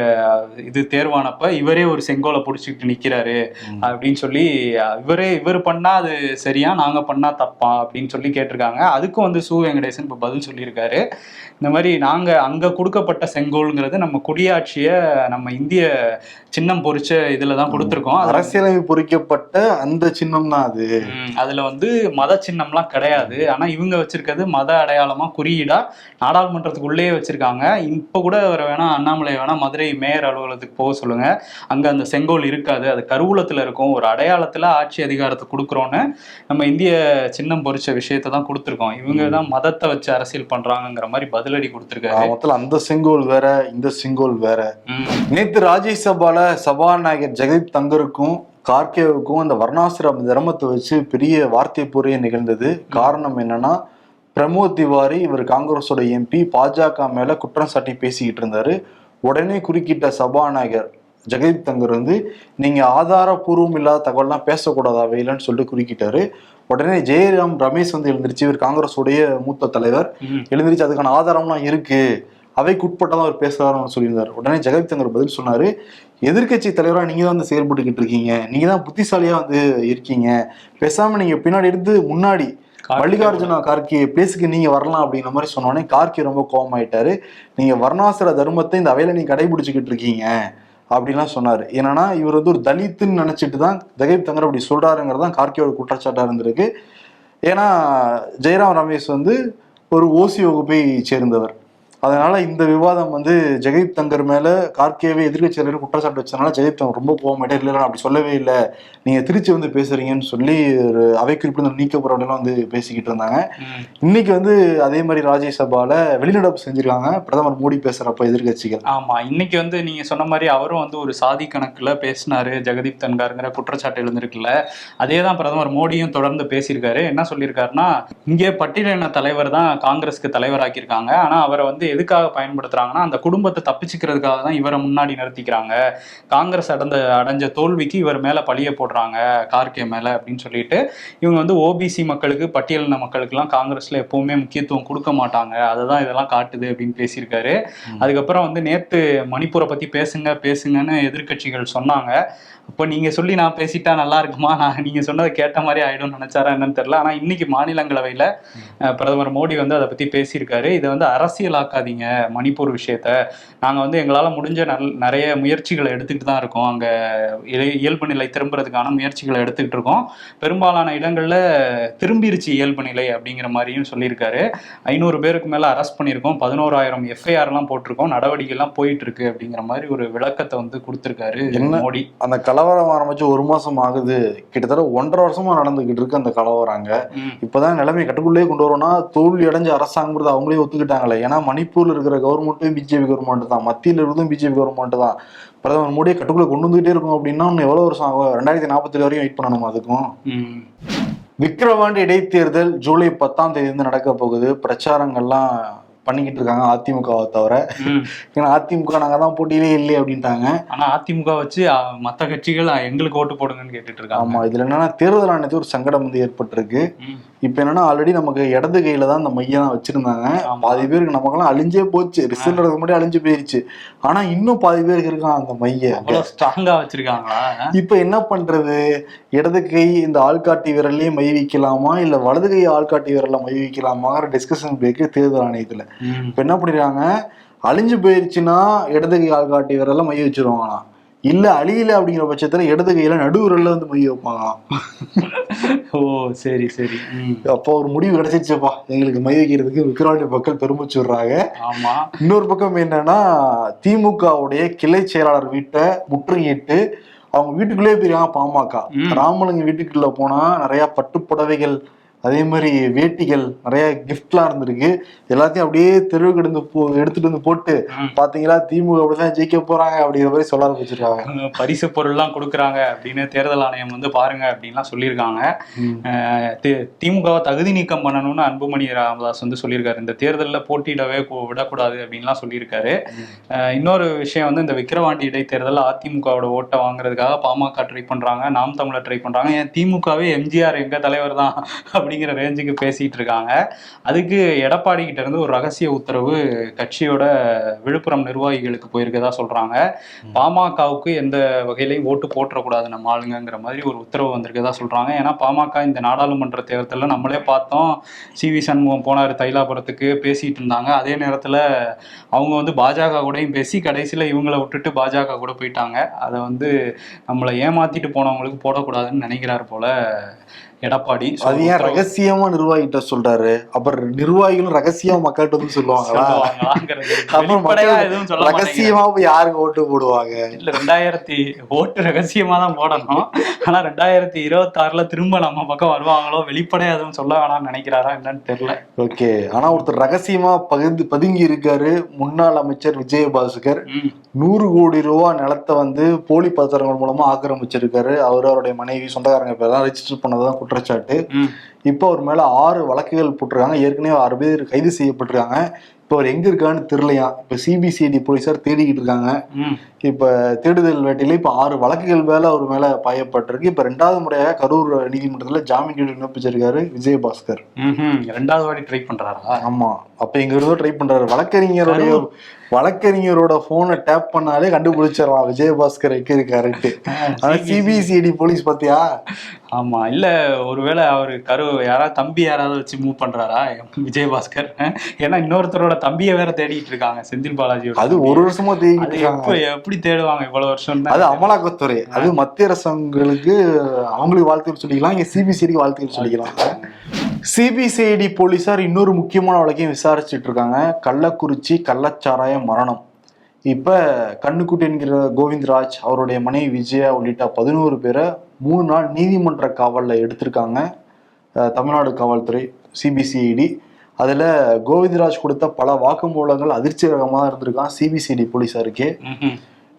இது தேர்வானப்ப இவரே ஒரு செங்கோலை பிடிச்சிக்கிட்டு நிக்கிறாரு அப்படின்னு சொல்லி இவரே இவர் பண்ணா அது சரியா நாங்க பண்ணா தப்பா அப்படின்னு சொல்லி கேட்டிருக்காங்க. அதுக்கும் வந்து சு வெங்கடேசன் இப்ப பதில் சொல்லியிருக்காரு. இந்த மாதிரி நாங்க அங்க கொடுக்கப்பட்ட செங்கோல்ங்கிறது நம்ம குடியாட்சிய நம்ம இந்திய சின்னம் பொறிச்ச இதுல தான் கொடுத்துருக்கோம் அரசியலமைப்பு பொறிக்கப்பட்ட அந்த சின்னம் தான் அது அதுல வந்து மத சின்னம்லாம் கிடையாது. ஆனா இவங்க வச்சிருக்கிறது மத அடையாளமா குறியீடா நாடாளுமன்றத்துக்குள்ளேயே வச்சிருக்காங்க. இப்ப கூட வர வேணா அண்ணாமலை வேணா மதுரை மேயர் அலுவலகத்துக்கு போக சொல்லுங்க. அங்க அந்த செங்கோல் இருக்காது. அது கருவூலத்துல இருக்கும். ஒரு அடையாளத்துல ஆட்சி அதிகாரத்தை கொடுக்குறோன்னு நம்ம இந்திய சின்னம் பொறிச்ச விஷயத்தை தான் கொடுத்துருக்கோம். இவங்க தான் மதத்தை வச்சு அரசியல் பண்றாங்கங்கிற மாதிரி பதிலடி கொடுத்துருக்காரு. மொத்தம் அந்த செங்கோல் வேற இந்த செங்கோல் வேற. நேத்து ராஜ்யசபால சபாநாயகர் ஜெகதீப் தங்கருக்கும் கார்கேவுக்கும் அந்த வர்ணாசிரம் தர்மத்தை வச்சு பெரிய வார்த்தை போரே நிகழ்ந்தது. காரணம் என்னன்னா பிரமோத் திவாரி இவர் காங்கிரஸோட எம்பி பாஜக மேல குற்றம் சாட்டி பேசிக்கிட்டு இருந்தாரு. உடனே குறுக்கிட்ட சபாநாயகர் ஜெகதீப் தங்கர் வந்து நீங்க ஆதாரபூர்வம் இல்லாத தகவல்லாம் பேசக்கூடாதா வெயிலன்னு சொல்லிட்டு குறுக்கிட்டாரு. உடனே ஜெயராம் ரமேஷ் வந்து எழுந்திருச்சு. இவர் காங்கிரஸுடைய மூத்த தலைவர். எழுந்திருச்சு அதுக்கான ஆதாரம்லாம் இருக்கு. அவைக்கு உட்பட்டதான் அவர் பேசுறாருன்னு சொல்லியிருந்தார். உடனே ஜெகதீப் தங்கர் பதில் சொன்னாரு எதிர்க்கட்சி தலைவரா நீங்க தான் வந்து செயல்பட்டுக்கிட்டு இருக்கீங்க. நீங்க தான் புத்திசாலியா வந்து இருக்கீங்க. பேசாம நீங்க பின்னாடி இருந்து முன்னாடி மல்லிகார்ஜுன கார்கே பிளேஸுக்கு நீங்க வரலாம் அப்படிங்கிற மாதிரி சொன்னோடனே கார்கே ரொம்ப கோபமாயிட்டாரு நீங்க வர்ணாசிர தர்மத்தை இந்த அவையில நீங்க கடைபிடிச்சுக்கிட்டு இருக்கீங்க. அப்படின்லாம் சொன்னார். என்னன்னா இவர் வந்து ஒரு தலித்துன்னு நினைச்சிட்டு தான் தகைப் தங்கர் அப்படி சொல்றாருங்கிறது தான் கார்கேயோட குற்றச்சாட்டாக இருந்திருக்கு. ஏன்னா ஜெயராம் ரமேஷ் வந்து ஒரு ஓசி வகுப்பை சேர்ந்தவர். அதனால இந்த விவாதம் வந்து ஜெகதீப் தங்கர் மேல கார்கேவை எதிர்கட்சியாளர் குற்றச்சாட்டு வச்சதுனால ஜெகதீப் தங்கர் ரொம்ப போக மாட்டேன் இல்லை அப்படி சொல்லவே இல்லை. நீங்க திருச்சி வந்து பேசுறீங்கன்னு சொல்லி ஒரு அவை குறிப்பிட்டு நீக்க போறவங்கலாம் வந்து பேசிக்கிட்டு இருந்தாங்க. இன்னைக்கு வந்து அதே மாதிரி ராஜ்யசபால வெளிநடப்பு செஞ்சிருக்காங்க. பிரதமர் மோடி பேசுறப்ப எதிர்கட்சிகள். ஆமா இன்னைக்கு வந்து நீங்க சொன்ன மாதிரி அவரும் வந்து ஒரு சாதி கணக்குல பேசினாரு ஜெகதீப் தன்காருங்கிற குற்றச்சாட்டு எழுந்திருக்குல்ல. அதே தான் பிரதமர் மோடியும் தொடர்ந்து பேசியிருக்காரு. என்ன சொல்லியிருக்காருன்னா இங்கே பட்டியலின தலைவர் தான் காங்கிரஸ்க்கு தலைவராக்கியிருக்காங்க. ஆனா அவரை வந்து எதுக்காக பயன்படுத்துறாங்கன்னா அந்த குடும்பத்தை தப்பிச்சுக்கிறதுக்காக தான் இவரை முன்னாடி நிறுத்திக்கிறாங்க. காங்கிரஸ் அடைந்த அடைஞ்ச தோல்விக்கு இவர் மேல பழிய போடுறாங்க கார்கே மேல அப்படின்னு சொல்லிட்டு. இவங்க வந்து ஓபிசி மக்களுக்கு பட்டியலின மக்களுக்கெல்லாம் காங்கிரஸ்ல எப்பவுமே முக்கியத்துவம் கொடுக்க மாட்டாங்க. அதை தான் இதெல்லாம் காட்டுது அப்படின்னு பேசியிருக்காரு. அதுக்கப்புறம் வந்து நேத்து மணிப்பூரை பத்தி பேசுங்க பேசுங்கன்னு எதிர்க்கட்சிகள் சொன்னாங்க. அப்போ நீங்க சொல்லி நான் பேசிட்டா நல்லா இருக்குமா? நான் நீங்க சொன்னதை கேட்ட மாதிரி ஆயிடும்னு நினைச்சாரா என்னன்னு தெரியல. ஆனா இன்னைக்கு மாநிலங்களவையில பிரதமர் மோடி வந்து அதை பத்தி பேசியிருக்காரு. இதை வந்து அரசியலாக்காதீங்க மணிப்பூர் விஷயத்த. நாங்க வந்து எங்களால முடிஞ்ச நல் நிறைய முயற்சிகளை எடுத்துக்கிட்டு தான் இருக்கோம். அங்க இய- இயல்பு நிலை திரும்புறதுக்கான முயற்சிகளை எடுத்துக்கிட்டு இருக்கோம். பெரும்பாலான இடங்கள்ல திரும்பிருச்சு இயல்பு நிலை அப்படிங்கிற மாதிரியும் சொல்லியிருக்காரு. ஐநூறு பேருக்கு மேல அரெஸ்ட் பண்ணியிருக்கோம். பதினோராயிரம் எஃப்ஐஆர்லாம் போட்டிருக்கோம். நடவடிக்கைலாம் போயிட்டு இருக்கு அப்படிங்கிற மாதிரி ஒரு விளக்கத்தை வந்து கொடுத்திருக்காரு? மோடி. அந்த கலவரம் ஆரம்பிச்சு ஒரு மாசம் ஆகுது. கிட்டத்தட்ட ஒன்றரை வருஷமா நடந்துகிட்டு இருக்கு அந்த கலவரம் அங்க. இப்பதான் நிலைமை கட்டுக்குள்ளே கொண்டு வரணும்னா தோல்வி அடைஞ்ச அரசாங்கிறது அவங்களே ஒத்துக்கிட்டாங்களே. ஏன்னா மணிப்பூர்ல இருக்கிற கவர்மெண்ட்டும் பிஜேபி கவர்மெண்ட் தான். மத்தியில இருந்தும் பிஜேபி கவர்மெண்ட் தான். பிரதமர் மோடியை கட்டுக்குள்ள கொண்டு வந்துகிட்டே இருக்கும் அப்படின்னா இன்னும் எவ்வளவு வருஷம் ஆகும்? ரெண்டாயிரத்தி நாற்பத்தி வரையும் வெயிட் பண்ணணும் அதுக்கும்? ம். விக்கிரவாண்டி இடைத்தேர்தல் ஜூலை பத்தாம் தேதி வந்து நடக்க போகுது. பிரச்சாரங்கள்லாம் பண்ணிக்கிட்டு இருக்காங்க அதிமுகவை தவிர. ஏன்னா அதிமுக நாங்க தான் போட்டியிலே இல்லை அப்படின்ட்டாங்க. ஆனா அதிமுக வச்சு மத்த கட்சிகள் எங்களுக்கு ஓட்டு போடுங்கன்னு கேட்டுட்டு இருக்காங்க. ஆமா இதுல என்னன்னா தேர்தல் ஆணையத்துக்கு ஒரு சங்கடம் வந்து ஏற்பட்டிருக்கு. இப்ப என்னன்னா ஆல்ரெடி நமக்கு இடது கையில தான் இந்த மையம் வச்சிருந்தாங்க. பாதி பேருக்கு நமக்கெல்லாம் அழிஞ்சே போச்சு. ரிசல்ட் எடுக்க முன்னாடி அழிஞ்சு போயிருச்சு. ஆனா இன்னும் பாதி பேருக்கு இருக்கான் அந்த மைய ஸ்ட்ராங்கா வச்சிருக்காங்களா? இப்ப என்ன பண்றது? இடது கை இந்த ஆள்காட்டி விரல்லையே மை வைக்கலாமா? இல்ல வலது கை ஆள்காட்டி விரல்ல மை வைக்கலாமாங்கிற டிஸ்கஷன் போயிருக்கு தேர்தல் ஆணையத்துல. இப்ப என்ன பண்ணிருக்காங்க? அழிஞ்சு போயிருச்சுன்னா இடது கை ஆள்காட்டி விரல்ல மை வச்சிருவாங்களாம். இல்ல அழியல அப்படிங்கிற பட்சத்துல இடது கையில நடு விரல்ல வந்து மை வைப்பாங்களாம். ஓ சரி சரி. அப்போ ஒரு முடிவு கிடைச்சிருச்சுப்பா. எங்களுக்கு மை வைக்கிறதுக்கு விக்ரவாண்டி மக்கள் பெருமிச்சு விடுறாங்க ஆமா. இன்னொரு பக்கம் என்னன்னா திமுகவுடைய கிளை செயலாளர் வீட்டை முற்றுகையிட்டு அவங்க வீட்டுக்குள்ளே போயிருக்காங்க பாமக. ராமலிங்க வீட்டுக்குள்ள போனா நிறைய பட்டு புடவைகள் அதே மாதிரி வேட்டிகள் நிறைய கிஃப்ட்லாம் இருந்திருக்கு. எல்லாத்தையும் அப்படியே தெருவு கிடந்து போ எடுத்துட்டு வந்து போட்டு. பாத்தீங்களா திமுக அப்படிதான் ஜெயிக்க போறாங்க அப்படிங்கிற மாதிரி சொல்ல ஆரம்பிச்சிருக்காங்க. பரிசு பொருள்லாம் கொடுக்குறாங்க அப்படின்னு தேர்தல் ஆணையம் வந்து பாருங்க அப்படின்லாம் சொல்லியிருக்காங்க. திமுகவை தகுதி நீக்கம் பண்ணணும்னு அன்புமணி ராமதாஸ் வந்து சொல்லியிருக்காரு. இந்த தேர்தலில் போட்டியிடவே விடக்கூடாது அப்படின்லாம் சொல்லியிருக்காரு. இன்னொரு விஷயம் வந்து இந்த விக்கிரவாண்டி இடைத்தேர்தலில் அதிமுகவோட ஓட்டை வாங்குறதுக்காக பாமக ட்ரை பண்றாங்க. நாம் தமிழர் ட்ரை பண்றாங்க. ஏன் திமுகவே எம்ஜிஆர் எங்க தலைவர் தான் அப்படிங்கிற ரேஞ்சுக்கு பேசிட்டு இருக்காங்க அதுக்கு எடப்பாடி கிட்ட இருந்து ஒரு ரகசிய உத்தரவு கட்சியோட விழுப்புரம் நிர்வாகிகளுக்கு போயிருக்கதா சொல்றாங்க. பாமகவுக்கு எந்த வகையிலையும் ஓட்டு போட்டுறக்கூடாது நம்ம ஆளுங்கங்கிற மாதிரி ஒரு உத்தரவு வந்திருக்கதா சொல்றாங்க. ஏன்னா பாமக இந்த நாடாளுமன்ற தேர்தலில் நம்மளே பார்த்தோம். சி வி சண்முகம் போனார் தைலாபுரத்துக்கு பேசிட்டு இருந்தாங்க. அதே நேரத்தில் அவங்க வந்து பாஜக கூடயும் பேசி கடைசியில் இவங்களை விட்டுட்டு பாஜக கூட போயிட்டாங்க. அதை வந்து நம்மளை ஏமாத்திட்டு போனவங்களுக்கு போடக்கூடாதுன்னு நினைக்கிறார் போல எடப்பாடி. அது ஏன் ரகசியமா நிர்வாகிகிட்ட சொல்றாரு? அப்புறம் நிர்வாகிகளும் ரகசியமா மக்கள்கிட்ட வந்து சொல்லுவாங்களா? சொல்லுவாங்களாங்கிறது இருக்கு. அப்புறம் வெளிப்படையா மக்கள் எதுவும் சொல்ல மாட்டேங்கிறாங்க. ரகசியமா போய் யாருக்கு ஓட்டு போடுவாங்க? இல்ல ரெண்டாயிரத்தி ஓட்டு ரகசியமா தான் போடணும். ஆனா ரெண்டாயிரத்தி இருபத்தாறுல திரும்ப நம்ம பக்கம் வருவாங்களோ வெளிப்படையா எதுவும் சொல்ல வேணாம்னு நினைக்கிறாரா என்னன்னு தெரியல. ஓகே. ஆனா ஒருத்தர் ரகசியமா பகிர்ந்து பதுங்கி இருக்காரு முன்னாள் அமைச்சர் விஜயபாஸ்கர். நூறு கோடி ரூபா நிலத்தை வந்து போலி பத்திரங்கள் மூலமா ஆக்கிரமிச்சிருக்காரு. அவர் அவருடைய மனைவி சொந்தக்காரங்க பேர்லாம் ரெஜிஸ்டர் பண்ணதான் குற்றச்சாட்டு. இப்போ அவர் மேல ஆறு வழக்குகள் போட்டிருக்காங்க. ஏற்கனவே ஆறு பேர் கைது செய்யப்பட்டிருக்காங்க. இப்போ அவர் எங்க இருக்கான்னு தெரியலையா? இப்ப சிபிசிஐடி போலீசார் தேடிக்கிட்டு இருக்காங்க. இப்ப தேடுதல் வேட்டையில இப்ப ஆறு வழக்குகள் மேல அவர் மேல பாயப்பட்டிருக்கு. இப்ப ரெண்டாவது முறையாக கரூர் நீதிமன்றத்துல ஜாமீன் கேட்டு விண்ணப்பிச்சிருக்காரு விஜயபாஸ்கர். ரெண்டாவது வாட்டி ட்ரை பண்றாரா? ஆமா. அப்ப இங்க இருந்தோ ட்ரை பண்றாரு. வழக்கறிஞருடைய வழக்கறிஞரோட போனை டேப் பண்ணாலே கண்டுபிடிச்சிடலாம். விஜயபாஸ்கர் எங்க இருக்காருன்ட்டு ஆனா *laughs* சிபிசிஐடி போலீஸ் பாத்தியா ஆமா இல்ல ஒருவேளை அவரு கரு யாராவது தம்பி யாராவது வச்சு மூவ் பண்றாரா? விஜயபாஸ்கர்? ஏன்னா இன்னொருத்தரோட தம்பியை வேற தேடிட்டு இருக்காங்க செந்தில் பாலாஜியோட அது ஒரு வருஷமா தேடிட்டு அது இருக்காங்க. எப்ப எப்படி தேடுவாங்க இவ்வளவு வருஷம் அது அமலாக்கத்துறை. அது மத்திய அரசாங்களுக்கு அவங்களுக்கு வாழ்த்துக்கள் சொல்லிக்கலாம் இங்க சிபிசிஐடிக்கு வாழ்த்துக்கள் சொல்லிக்கலாம். சிபிசிஐடி போலீசார் இன்னொரு முக்கியமான வழக்கையும் விசாரிச்சுட்டு இருக்காங்க கள்ளக்குறிச்சி கள்ளச்சாராய மரணம். இப்ப கண்ணுக்குட்டி என்கிற கோவிந்தராஜ் அவருடைய மனைவி விஜயா உள்ளிட்ட பதினோரு பேரை மூணு நாள் நீதிமன்ற காவல்ல எடுத்திருக்காங்க. தமிழ்நாடு காவல்துறை சிபிசிஐடி அதுல கோவிந்தராஜ் கொடுத்த பல வாக்குமூலங்கள் அதிர்ச்சிகரமாக தான் இருந்திருக்கான் சிபிசிஐடி போலீசாருக்கே.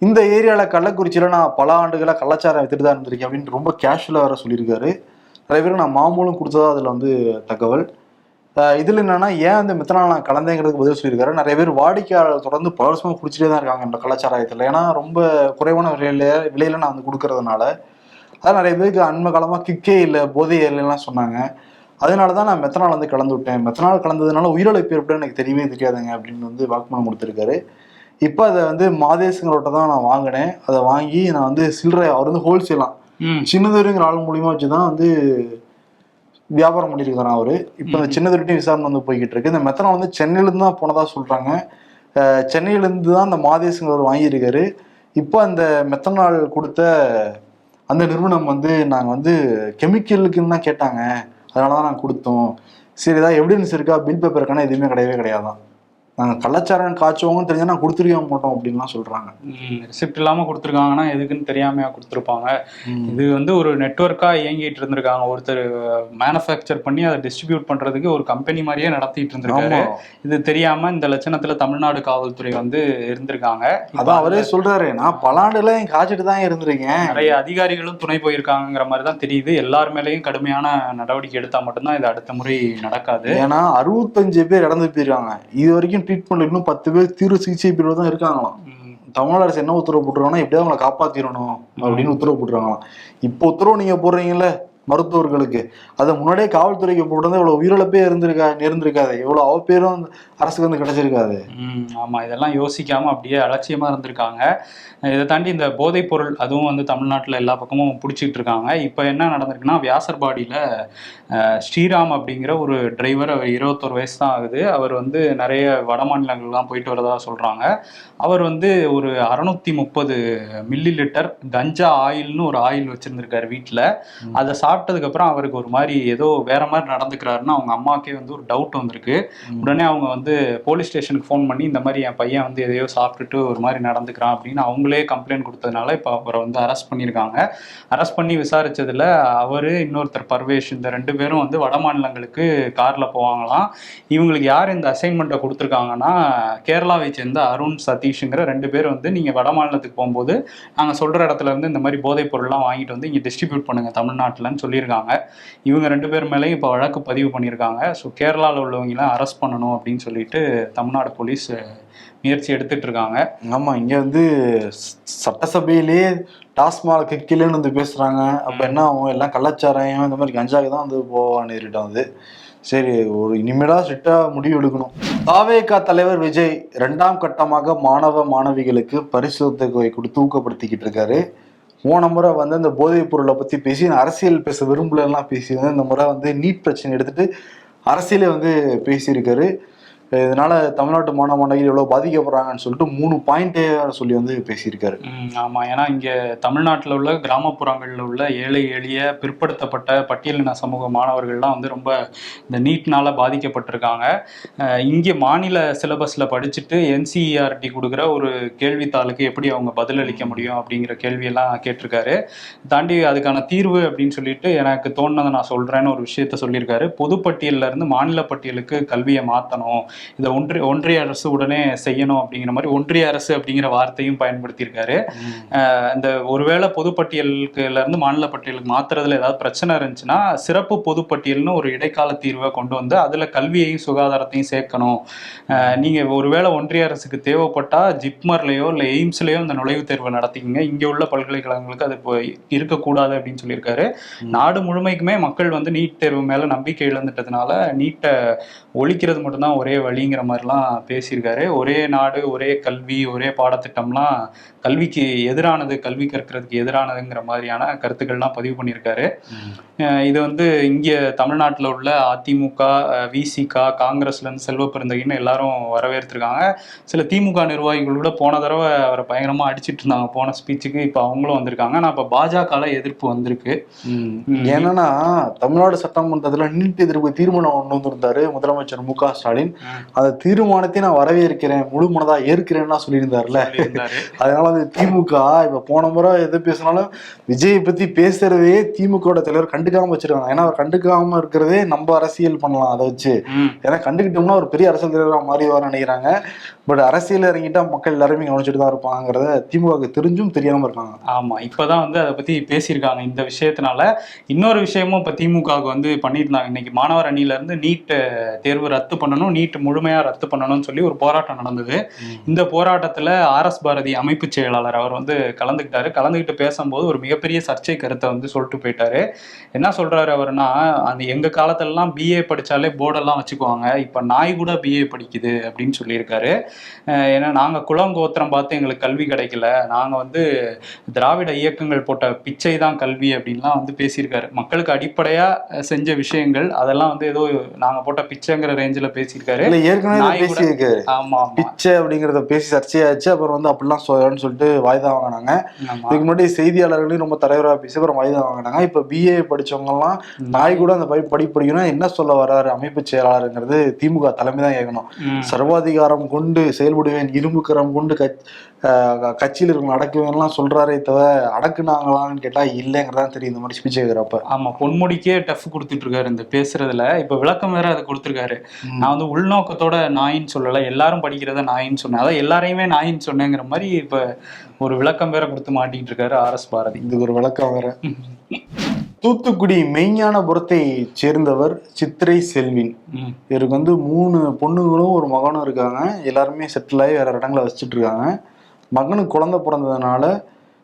இந்த ஏரியால கள்ளக்குறிச்சியில நான் பல ஆண்டுகளா கள்ளச்சாரம் வித்துட்டு தான் இருந்திருக்கேன் அப்படின்னு ரொம்ப கேஷுவலா வேற சொல்லியிருக்காரு. நிறைய பேருக்கு நான் மாமூலம் கொடுத்ததா அதில் வந்து தகவல். இதில் என்னென்னா என்னன்னா ஏன் அந்த மெத்தனால் நான் கலந்தேங்கிறதுக்கு பதில் சொல்லியிருக்காரு. நிறைய பேர் வாடிக்கையாளர் தொடர்ந்து பல வருஷமாக குடிச்சிட்டே தான் இருக்காங்க இந்த கலாச்சாரத்தில். ஏன்னா ரொம்ப குறைவான விலையில விலையில நான் வந்து கொடுக்கறதுனால. அதான் நிறைய பேருக்கு அண்மை காலமாக கிக்கே இல்லை போதை இல்லைலாம் சொன்னாங்க. அதனால தான் நான் மெத்தனால் வந்து கலந்து விட்டேன். மெத்தனால் கலந்ததுனால உயிரிழப்பு எப்படின்னு எனக்கு தெரியவே தெரியாதுங்க அப்படின்னு வந்து வாக்குமூலம் கொடுத்துருக்காரு. இப்போ அதை வந்து மாதேசங்களோட தான் நான் வாங்கினேன். அதை வாங்கி நான் வந்து சில்லறை அவர் வந்து ஹோல்சேலாம் சின்னதுரைங்கிற ஆள் மூலியமா வச்சு தான் வந்து வியாபாரம் பண்ணியிருக்காரு அவரு. இப்போ இந்த சின்னதுரைட்டையும் விசாரணை வந்து போய்கிட்டு இருக்கு இந்த மெத்தனால் வந்து சென்னையிலேருந்து தான் போனதா சொல்றாங்க. அஹ் சென்னையிலேருந்து தான் அந்த மாதேசுங்கிறவர் வாங்கியிருக்காரு. இப்போ அந்த மெத்தனால் கொடுத்த அந்த நிறுவனம் வந்து நாங்கள் வந்து கெமிக்கலுக்குன்னு தான் கேட்டாங்க. அதனால தான் நாங்கள் கொடுத்தோம். சரி ஏதாவது எவிடன்ஸ் இருக்கா? பில் பேப்பர் இருக்கானா எதுவுமே கிடையவே கிடையாதான். நாங்கள் கள்ளச்சாரம் காய்ச்சுவோங்கன்னு தெரிஞ்சா நான் கொடுத்துருக்க மாட்டோம் அப்படின்லாம் சொல்றாங்க. ரிசிப்ட் இல்லாம கொடுத்துருக்காங்கன்னா எதுக்குன்னு தெரியாமையா கொடுத்துருப்பாங்க. இது வந்து ஒரு நெட்வொர்க்கா இயங்கிட்டு இருந்திருக்காங்க. ஒருத்தர் மேனுஃபேக்சர் பண்ணி அதை டிஸ்ட்ரிபியூட் பண்றதுக்கு ஒரு கம்பெனி மாதிரியே நடத்திட்டு இருந்திருக்காரு. இது தெரியாம இந்த லட்சணத்துல தமிழ்நாடு காவல்துறை வந்து இருந்திருக்காங்க. அதான் அவரே சொல்றாரு நான் பல ஆண்டுல என் காய்ச்சிட்டு தான் இருந்திருக்கேன். நிறைய அதிகாரிகளும் துணை போயிருக்காங்கிற மாதிரி தான் தெரியுது. எல்லார் மேலேயும் கடுமையான நடவடிக்கை எடுத்தா மட்டும்தான் இது அடுத்த முறை நடக்காது. ஏன்னா அறுபத்தஞ்சு பேர் இறந்து போயிருக்காங்க. இது வரைக்கும் ட்ரீட்மெண்ட் இன்னும் பத்து பேர் தீவிர சிகிச்சை பிரிவு தான் இருக்காங்களாம். தமிழ்நாடு அரசு என்ன உத்தரவு போட்டுருக்காங்கன்னா எப்படியாவது அவங்களை காப்பாத்திரணும் அப்படின்னு உத்தரவு போட்டுருக்காங்களாம். இப்போ உத்தரவு நீங்க போடுறீங்கல்ல மருத்துவர்களுக்கு. அதை முன்னாடியே காவல்துறைக்கு போட்டு இவ்வளவு உயிரிழப்பே இருந்திருக்கா இருந்திருக்காது. இவ்வளவு அவ பேரும் அரசுக்கு வந்து கிடைச்சிருக்காது. ம், ஆமா. இதெல்லாம் யோசிக்காம அப்படியே அலட்சியமா இருந்திருக்காங்க. இதை தாண்டி இந்த போதைப் பொருள் அதுவும் வந்து தமிழ்நாட்டுல எல்லா பக்கமும் பிடிச்சிட்டு இருக்காங்க. இப்போ என்ன நடந்திருக்குன்னா வியாசர்பாடியில ஸ்ரீராம் அப்படிங்கிற ஒரு டிரைவர் அவர் இருபத்தொரு வயசு தான் ஆகுது. அவர் வந்து நிறைய வட மாநிலங்கள்லாம் போயிட்டு வரதா சொல்றாங்க. அவர் வந்து ஒரு அறுநூத்தி முப்பது மில்லி லிட்டர் கஞ்சா ஆயில்னு ஒரு ஆயில் வச்சிருந்திருக்காரு வீட்டில் அதை சாப்பிட்டதுக்கு அப்புறம் அவருக்கு ஒரு மாதிரி ஏதோ வேற மாதிரி நடந்துக்கிறாருன்னு அவங்க அம்மாக்கே வந்து ஒரு டவுட் வந்திருக்கு. உடனே அவங்க வந்து போலீஸ் ஸ்டேஷனுக்கு ஃபோன் பண்ணி இந்த மாதிரி என் பையன் வந்து எதையோ சாப்பிட்டுட்டு ஒரு மாதிரி நடந்துக்கிறான் அப்படின்னு அவங்களே கம்ப்ளைண்ட் கொடுத்ததுனால இப்போ அவரை வந்து அரெஸ்ட் பண்ணியிருக்காங்க. அரெஸ்ட் பண்ணி விசாரிச்சதுல அவர் இன்னொருத்தர் பர்வேஷ் இந்த ரெண்டு பேரும் வந்து வட மாநிலங்களுக்கு காரில் போவாங்களாம். இவங்களுக்கு யார் இந்த அசைன்மெண்ட்டை கொடுத்துருக்காங்கன்னா கேரளாவை சேர்ந்த அருண் சதீஷுங்கிற ரெண்டு பேர் வந்து நீங்கள் வட மாநிலத்துக்கு போகும்போது நாங்கள் சொல்கிற இடத்துல இருந்து இந்த மாதிரி போதைப் பொருள்லாம் வாங்கிட்டு வந்து இங்கே டிஸ்ட்ரிபியூட் பண்ணுங்க தமிழ்நாட்டில்னு சொல்லியிருக்காங்க. இவங்க ரெண்டு பேர் மேலேயும் இப்போ வழக்கு பதிவு பண்ணியிருக்காங்க. ஸோ கேரளாவில் உள்ளவங்களாம் அரெஸ்ட் பண்ணணும் அப்படின்னு சொல்லிட்டு தமிழ்நாடு போலீஸ் முயற்சி எடுத்துட்டு இருக்காங்க. ஆமா இங்க வந்து ச- சட்டசபையிலேயே டாஸ்மாக் கிக்கிலன்னு வந்து பேசுறாங்க. அப்ப என்ன ஆகும்? எல்லாம் கள்ளச்சாராயம் இந்த மாதிரி கஞ்சாக்கு தான் வந்து போவா நேரிட்டோம் வந்து சரி ஒரு இனிமேலா ஸ்ட்ரிக்டா முடிவு எடுக்கணும். தாவேகா தலைவர் விஜய் இரண்டாம் கட்டமாக மாணவ மாணவிகளுக்கு பரிசு தொகை கொடுத்து ஊக்கப்படுத்திக்கிட்டு இருக்காரு. போன முறை வந்து அந்த போதைப் பொருளை பத்தி பேசி நான் அரசியல் பேச விரும்பலாம் பேசி வந்து இந்த முறை வந்து நீட் பிரச்சனை எடுத்துட்டு அரசியலே வந்து பேசியிருக்காரு. இதனால தமிழ்நாட்டு மாணவ மாணவிகள் எவ்வளவு பாதிக்கப்படுறாங்கன்னு சொல்லிட்டு மூணு பாயிண்டே சொல்லி வந்து பேசியிருக்காரு. ஆமா. ஏன்னா இங்க தமிழ்நாட்டில் உள்ள கிராமப்புறங்களில் உள்ள ஏழை எளிய பிற்படுத்தப்பட்ட பட்டியலின சமூக மாணவர்கள்லாம் வந்து ரொம்ப இந்த நீட்னால பாதிக்கப்பட்டிருக்காங்க. இங்கே மாநில சிலபஸ்ல படிச்சுட்டு என்சிஇஆர்டி கொடுக்குற ஒரு கேள்வித்தாளுக்கு எப்படி அவங்க பதிலளிக்க முடியும் அப்படிங்கிற கேள்வியெல்லாம் கேட்டிருக்காரு. தாண்டி அதுக்கான தீர்வு அப்படின்னு சொல்லிட்டு எனக்கு தோணுனதை நான் சொல்றேன்னு ஒரு விஷயத்த சொல்லியிருக்காரு. பொதுப்பட்டியல்ல இருந்து மாநில பட்டியலுக்கு கல்வியை மாற்றணும் இதை ஒன்றிய ஒன்றிய அரசு உடனே செய்யணும் அப்படிங்கிற மாதிரி ஒன்றிய அரசு அப்படிங்கிற வார்த்தையும் பயன்படுத்தியிருக்காரு. இந்த ஒருவேளை பொதுப்பட்டியலுக்குல இருந்து மாநில பட்டியலுக்கு மாத்துறதுல ஏதாவது பிரச்சனை இருந்துச்சுன்னா சிறப்பு பொதுப்பட்டியல்னு ஒரு இடைக்கால தீர்வை கொண்டு வந்து அதுல கல்வியையும் சுகாதாரத்தையும் சேர்க்கணும். நீங்க ஒருவேளை ஒன்றிய அரசுக்கு தேவைப்பட்டா ஜிப்மர்லயோ இல்லை எய்ம்ஸ்லயோ இந்த நுழைவுத் தேர்வை நடத்திக்கங்க. இங்க உள்ள பல்கலைக்கழகங்களுக்கு அது இருக்கக்கூடாது அப்படின்னு சொல்லியிருக்காரு. நாடு முழுமைக்குமே மக்கள் வந்து நீட் தேர்வு மேல நம்பிக்கை இழந்துட்டதுனால நீட்டை ஒழிக்கிறது மட்டும்தான் ஒரே வழிங்கிற மாதிரிலாம் பேசியிருக்காரு. ஒரே நாடு ஒரே கல்வி ஒரே பாடத்திட்டம்லாம் கல்விக்கு எதிரானது கல்வி கற்கிறதுக்கு எதிரானதுங்கிற மாதிரியான கருத்துக்கள்லாம் பதிவு பண்ணியிருக்காரு. இது வந்து இங்கே தமிழ்நாட்டில் உள்ள அதிமுக விசிக காங்கிரஸ்லேருந்து செல்வ பெருந்தகின்னு எல்லாரும் வரவேற்றிருக்காங்க. சில திமுக நிர்வாகிகள் கூட போன தடவை அவரை பயங்கரமாக அடிச்சிட்டு இருந்தாங்க. போன ஸ்பீச்சுக்கு இப்போ அவங்களும் வந்திருக்காங்க. ஆனால் இப்போ பாஜகவில் எதிர்ப்பு வந்திருக்கு. என்னன்னா தமிழ்நாடு சட்டமன்றத்துல நீட் எதிர்ப்பு தீர்மானம் கொண்டு வந்திருந்தாரு. முதலமைச்சர் மு க ஸ்டாலின். அந்த தீர்மானத்தை நான் வரவேற்கிறேன் முழு மனதா ஏற்கிறேன்னா சொல்லியிருந்தாருல சொல்லியிருந்தாரு. அதனால அது திமுக இப்ப போன முறை எது பேசினாலும் விஜயை பத்தி பேசுறதே திமுக தலைவர் கண்டுக்காம வச்சிருக்காங்க. ஏன்னா அவர் கண்டுக்காம இருக்கிறதே நம்ம அரசியல் பண்ணலாம் அதை வச்சு. ஏன்னா கண்டுக்கிட்டோம்னா ஒரு பெரிய அரசியல் தலைவராக மாறிவார்னு நினைக்கிறாங்க. பட் அரசியல் இறங்கிட்டா மக்கள் எல்லாருமே கவனிச்சுட்டு தான் இருப்பாங்கிறத திமுகவுக்கு தெரிஞ்சும் தெரியாம இருக்காங்க. ஆமா. இப்பதான் வந்து அதை பத்தி பேசியிருக்காங்க. இந்த விஷயத்தினால இன்னொரு விஷயமும் இப்ப திமுகவுக்கு வந்து பண்ணியிருந்தாங்க இன்னைக்கு மாணவர் அணியில இருந்து நீட் தேர்வு ரத்து பண்ணணும் நீட் முழுமையா ரத்து பண்ணணும்னு சொல்லி ஒரு போராட்டம் நடந்தது. இந்த போராட்டத்துல ஆர் எஸ் பாரதி அமைப்பு செயலாளர் அவர் வந்து கலந்துக்கிட்டாரு. கலந்துக்கிட்டு பேசும்போது ஒரு மிகப்பெரிய சர்ச்சை கருத்தை வந்து சொல்லிட்டு போயிட்டாரு. என்ன சொல்றாரு அவர்னா அந்த எங்க காலத்துலலாம் பிஏ படிச்சாலே போர்டெல்லாம் வச்சுக்குவாங்க. இப்ப நாய் கூட பிஏ படிக்குது அப்படின்னு சொல்லியிருக்காரு. ஏன்னா நாங்க குலம் கோத்திரம் பார்த்து எங்களுக்கு கல்வி கிடைக்கல. நாங்க வந்து திராவிட இயக்கங்கள் போட்ட பிச்சை தான் கல்வி அப்படின்லாம் வந்து பேசியிருக்காரு. மக்களுக்கு அடிப்படையா செஞ்ச விஷயங்கள் அதெல்லாம் வந்து ஏதோ நாங்க போட்ட பிச்சைங்கிற ரேஞ்சில் பேசியிருக்காரு. இல்ல ஏற்கனவே பேசியிருக்காரு பிச்சை அப்படிங்கறத பேசி சர்ச்சையாச்சு அப்புறம் வந்து அப்படிலாம் சொல்லிட்டு வாய்தா வாங்கினாங்க. இதுக்கு முன்னாடி செய்தியாளர்களையும் ரொம்ப தலைவராக பேசி அப்புறம் வாய்தா வாங்கினாங்க. இப்ப பிஏ படிச்சவங்க எல்லாம் நாய் கூட அந்த படி படி படிக்கணும் என்ன சொல்ல வர்றாரு அமைப்பு செயலாளருங்கிறது திமுக தலைமை தான் கேட்கணும். சர்வாதிகாரம் கொண்டு செயல்படுவேன் இரும்பு கரம் கொண்டு கட்சி கட்சியில் இருக்கிற அடக்குவேன்லாம் சொல்றாரே தவிர அடக்குனாங்களான்னு கேட்டா இல்லைங்கிறதான் தெரியும். இந்த மாதிரி ஸ்பீச் கேட்கிறப்ப. ஆமா பொன்முடிக்கே டஃப் கொடுத்துட்டு இருக்காரு இந்த பேசுறதுல. இப்ப விளக்கம் வேற அதை கொடுத்துருக்காரு. நான் வந்து உள்நோக்கத்தோட நாயின்னு சொல்லல. எல்லாரும் படிக்கிறத நாயின்னு சொன்னேன். அதான் எல்லாரையுமே நாயின்னு சொன்னேங்கிற மாதிரி இப்ப ஒரு விளக்கம் வேற கொடுத்து மாட்டிட்டு இருக்காரு ஆர் எஸ் பாரதி. இதுக்கு ஒரு விளக்கம் வேற. தூத்துக்குடி மெய்ஞானபுரத்தை சேர்ந்தவர் சித்திரை செல்வின். இவருக்கு வந்து மூணு பொண்ணுங்களும் ஒரு மகனும் இருக்காங்க. எல்லாருமே செட்டில் ஆகி வேற இடங்களை வச்சுட்டு இருக்காங்க. மகனுக்கு குழந்தை பிறந்ததுனால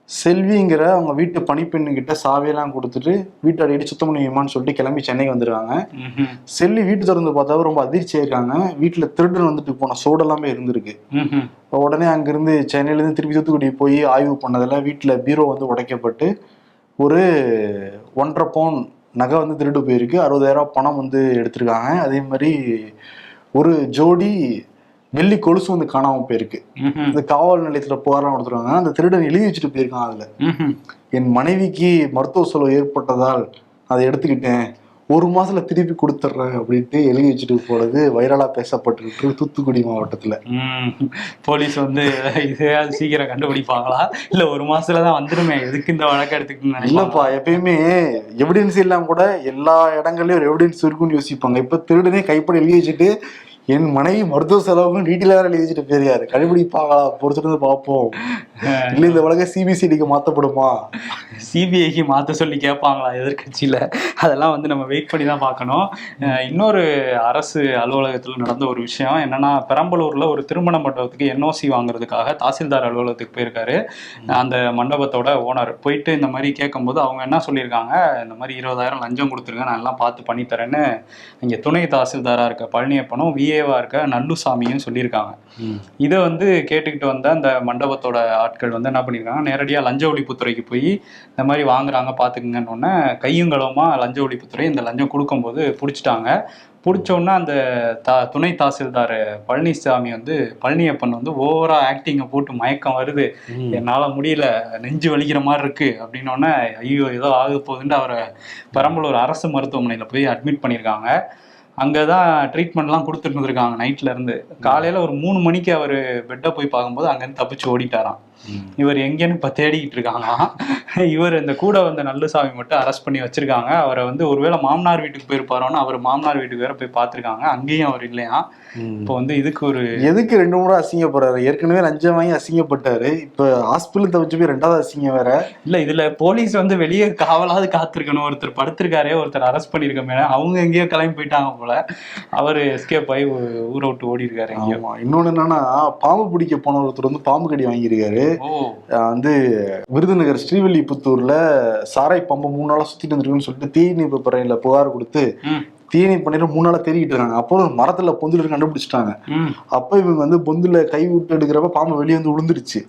செல்விங்கிற அவங்க வீட்டு பணிப்பெண்ணுகிட்ட சாவியெல்லாம் கொடுத்துட்டு வீட்டை அடிக்கடி சுத்தம் பண்ணியுமான்னு சொல்லிட்டு கிளம்பி சென்னைக்கு வந்துருக்காங்க. செல்வி வீட்டு திறந்து பார்த்தா ரொம்ப அதிர்ச்சி ஆயிருக்காங்க வீட்டுல திருடன் வந்துட்டு போன சோடு எல்லாமே இருந்திருக்கு. உடனே அங்கிருந்து சென்னையிலேருந்து திருப்பி தூத்துக்குடி போய் ஆய்வு பண்ணதுல வீட்டுல பீரோ வந்து உடைக்கப்பட்டு ஒரு ஒன்றரை பவுன் நகை வந்து திருடு போயிருக்கு. அறுபதாயிரம் பணம் வந்து எடுத்திருக்காங்க. அதே மாதிரி ஒரு ஜோடி வெள்ளி கொலுசு வந்து காணாம போயிருக்கு. இந்த காவல் நிலையத்துல புகார்லாம் கொடுத்துருவாங்க. அந்த திருடன் எழுதி வச்சுட்டு போயிருக்கான் அதுல. என் மனைவிக்கு மருத்துவ செலவு ஏற்பட்டதால் அதை எடுத்துக்கிட்டேன். ஒரு மாசத்துல திருப்பி கொடுத்துட்றேன் அப்படின்ட்டு எழுதி வச்சுட்டு போனது வைரலா பேசப்பட்டு தூத்துக்குடி மாவட்டத்துல. போலீஸ் வந்து இதையாவது சீக்கிரம் கண்டுபிடிப்பாங்களா? இல்ல ஒரு மாசத்துல தான் வந்துருமே. எதுக்கு இந்த வழக்கு எடுத்துக்கணும் இல்லப்பா எப்பயுமே எவிடன்ஸ் இல்லாம கூட எல்லா இடங்கள்லயும் ஒரு எவிடன்ஸ் இருக்குன்னு யோசிப்பாங்க. இப்ப திருடனே கைப்பட எழுதி வச்சுட்டு என் மனைவி மருத்துவ செலவுக்கும் டீட்டெயிலாக வேற எழுதி வச்சுட்டு போயிருக்காரு. கண்டுபிடிப்பாங்களா பொறுத்துட்டு பார்ப்போம். இல்ல இந்த உலக சிபிசிடிக்கு மாற்றப்படுமா சிபிஐக்கு மாற்ற சொல்லி கேட்பாங்களா எதிர்க்கட்சியில? அதெல்லாம் வந்து நம்ம வெயிட் பண்ணி தான் பார்க்கணும். இன்னொரு அரசு அலுவலகத்தில் நடந்த ஒரு விஷயம் என்னன்னா பெரம்பலூர்ல ஒரு திருமண மண்டபத்துக்கு என்ஓசி வாங்குறதுக்காக தாசில்தார் அலுவலகத்துக்கு போயிருக்காரு. அந்த மண்டபத்தோட ஓனர் போயிட்டு இந்த மாதிரி கேட்கும்போது அவங்க என்ன சொல்லியிருக்காங்க? இந்த மாதிரி இருபதாயிரம் லஞ்சம் கொடுத்துருங்க நான் எல்லாம் பார்த்து பண்ணித்தரேன்னு. இங்கே துணை தாசில்தாரா இருக்க பழனியப்பனும் விஏவா இருக்க நல்லுசாமியும் சொல்லியிருக்காங்க. இதை வந்து கேட்டுக்கிட்டு வந்த அந்த மண்டபத்தோட ஆட்கள் வந்து என்ன பண்ணியிருக்காங்க நேரடியாக லஞ்ச ஒழிப்புத்துறைக்கு போய் இந்த மாதிரி வாங்குறாங்க பார்த்துக்குங்கன்னு களவுமா லஞ்ச ஒழிப்புத்துறை இந்த லஞ்சம் கொடுக்கும்போது பிடிச்சிட்டாங்க. பிடிச்ச உடனே அந்த தா துணை தாசில்தார் பழனிசாமி வந்து பழனியப்பன் வந்து ஓவரா ஆக்டிங்கை போட்டு மயக்கம் வருது. என்னால முடியல நெஞ்சு வலிக்கிற மாதிரி இருக்கு அப்படின்ன உடனே ஐயோ ஏதோ ஆக போகுதுன்ட்டு அவரை பெரம்பலூர் அரசு மருத்துவமனையில் போய் அட்மிட் பண்ணியிருக்காங்க. அங்கே தான் ட்ரீட்மெண்ட்லாம் கொடுத்துட்டு இருந்திருக்காங்க நைட்ல இருந்து. காலையில் ஒரு மூணு மணிக்கு அவர் பெட்டை போய் பார்க்கும்போது அங்கேருந்து தப்பிச்சு ஓடிட்டாராம். இவர் எங்கேன்னு இப்போ தேடிக்கிட்டு இருக்காங்களாம் இவர் இந்த கூட வந்த நல்லுசாமி மட்டும் அரெஸ்ட் பண்ணி வச்சிருக்காங்க. அவரை வந்து ஒருவேளை மாமனார் வீட்டுக்கு போயிருப்பாரோன்னு அவர் மாமனார் வீட்டுக்கு வேற போய் பார்த்துருக்காங்க. அங்கேயும் அவர் இல்லையா? இப்போ வந்து இதுக்கு ஒரு எதுக்கு ரெண்டு முறை அசிங்கப்படுறாரு? ஏற்கனவே லஞ்சம் வாங்கி அசிங்கப்பட்டாரு. இப்ப ஹாஸ்பிட்டல் தவிச்சு போய் ரெண்டாவது அசிங்கம் வேற. இல்ல இதுல போலீஸ் வந்து வெளியே காவலாவது காத்திருக்கணும். ஒருத்தர் படுத்திருக்காரே ஒருத்தர் அரெஸ்ட் பண்ணிருக்கோமே அவங்க எங்கேயோ கிளம்பி போயிட்டாங்க போல. அவர் எஸ்கேப் ஆகி ஊரை விட்டு ஓடி இருக்காரு இன்னொன்னு என்னன்னா பாம்பு பிடிக்க போன ஒருத்தர் வந்து பாம்பு கடி வாங்கியிருக்காரு. வந்து விருதுநகர் ஸ்ரீவில்லிபுத்தூர்ல சாரை பாம்பு மூணு நாளா சுத்திட்டு இருந்திருக்குன்னு சொல்லிட்டு தீயணைப்பு பறையில புகார் கொடுத்து தீயணை பண்ணிட்டு மூணு நாளா தேடிட்டு இருக்காங்க. அப்போ ஒரு மரத்துல பொந்துல இருக்கு கண்டுபிடிச்சிட்டாங்க. அப்ப இவங்க வந்து பொந்துல கை விட்டு எடுக்கிறப்ப பாம்பு வெளியே வந்து விழுந்துருச்சு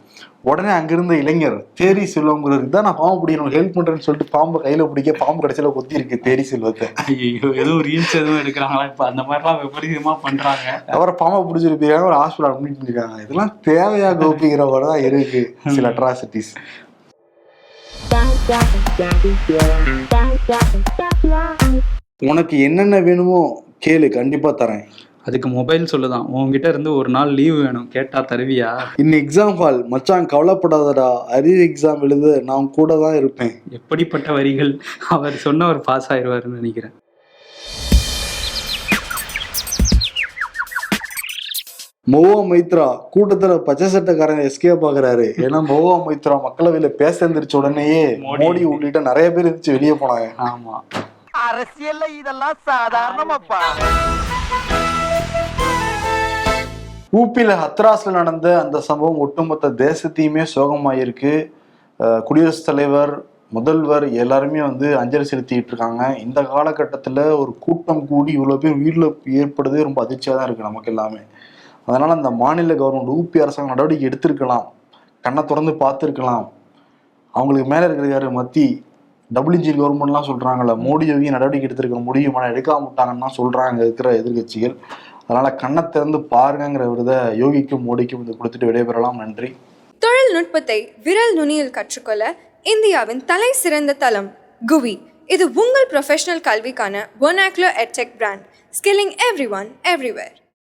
உடனே அங்கிருந்த இளைஞர் தேரி செல்வங்கிறது தான் நான் பாம்பு பிடிக்கணும் ஹெல்ப் பண்றேன்னு சொல்லிட்டு பாம்பை கையில பிடிக்க பாம்பு கடைசியில கொத்தி இருக்கு தேரி செல்வத்தை. ஐயோ ஏதோ ரீல்ஸ் எதுவும் எடுக்கிறாங்களா? இப்ப அந்த மாதிரிலாம் விபரீதமா பண்றாங்க. அவரை பாம்பை பிடிச்சிருப்பாங்க ஒரு ஹாஸ்பிட்டல் அட்மிட் பண்ணிருக்காங்க இதெல்லாம் தேவையா கோபிங்கிற மாதிரி தான் இருக்கு சில அட்ராசிட்டிஸ் உனக்கு என்னென்ன வேணுமோ கேளு கண்டிப்பா தரேன். அதுக்கு மொபைல் சொல்லுதான். உன்கிட்ட இருந்து ஒரு நாள் லீவு வேணும். கேட்டா தருவியா? இன்னும் எக்ஸாம் ஹால் மச்சான் கவலைப்படாதடா. அரியர் எக்ஸாம் எழுத நான் கூட தான் இருப்பேன். எப்படிப்பட்ட வரிகள்? அவர் சொன்னவர் பாஸ் ஆயிடுவாருன்னு நினைக்கிறேன். மோவா மைத்ரா கூட்டத்துல பச்சை சட்டைக்காரன் எஸ்கே பாக்குறாரு ஏன்னா மோவா மைத்ரா மக்களவையில பேச எந்திரிச்ச உடனேயே மோடி. மோடி உள்ளிட்ட நிறைய பேர் இருந்துச்சு வெளியே போனாங்க. ஆமா. அரசியல்ல இதெல்லாம் சாதாரணமாப்பா. ஊப்பியில ஹத்ராஸ்ல நடந்த அந்த சம்பவம் ஒட்டுமொத்த தேசத்தையுமே சோகமாயிருக்கு. குடியரசுத் தலைவர் முதல்வர் எல்லாருமே வந்து அஞ்சலி செலுத்திட்டு இருக்காங்க. இந்த காலகட்டத்தில் ஒரு கூட்டம் கூடி இவ்வளோ பேர் உயிரிழப்பு ஏற்படுதே ரொம்ப அதிர்ச்சியாக தான் இருக்குது நமக்கு எல்லாமே. அதனால அந்த மாநில கவர்மெண்ட் ஊபி அரசாங்கம் நடவடிக்கை எடுத்திருக்கலாம். கண்ணை திறந்து பார்த்துருக்கலாம். அவங்களுக்கு மேலே இருக்கிறாரு மத்தி. டபுள் இன்ஜின் கவர்மெண்ட்லாம் சொல்கிறாங்கல்ல மோடி யோகி நடவடிக்கை எடுத்திருக்க முடியுமா? எடுக்காம விட்டாங்கன்னா சொல்கிறாங்க இருக்கிற எதிர்க்கட்சிகள். அதனால கண்ணை திறந்து பாருங்கிற விருதை யோகிக்கும் மோடிக்கும் இது கொடுத்துட்டு விடைபெறலாம். நன்றி. தொழில்நுட்பத்தை விரல் நுனியில் கற்றுக்கொள்ள இந்தியாவின் தலை சிறந்த தளம் குவி. இது உங்கள் ப்ரொஃபஷனல் கல்விக்கான ஒனாக்லோ edtech brand skilling everyone everywhere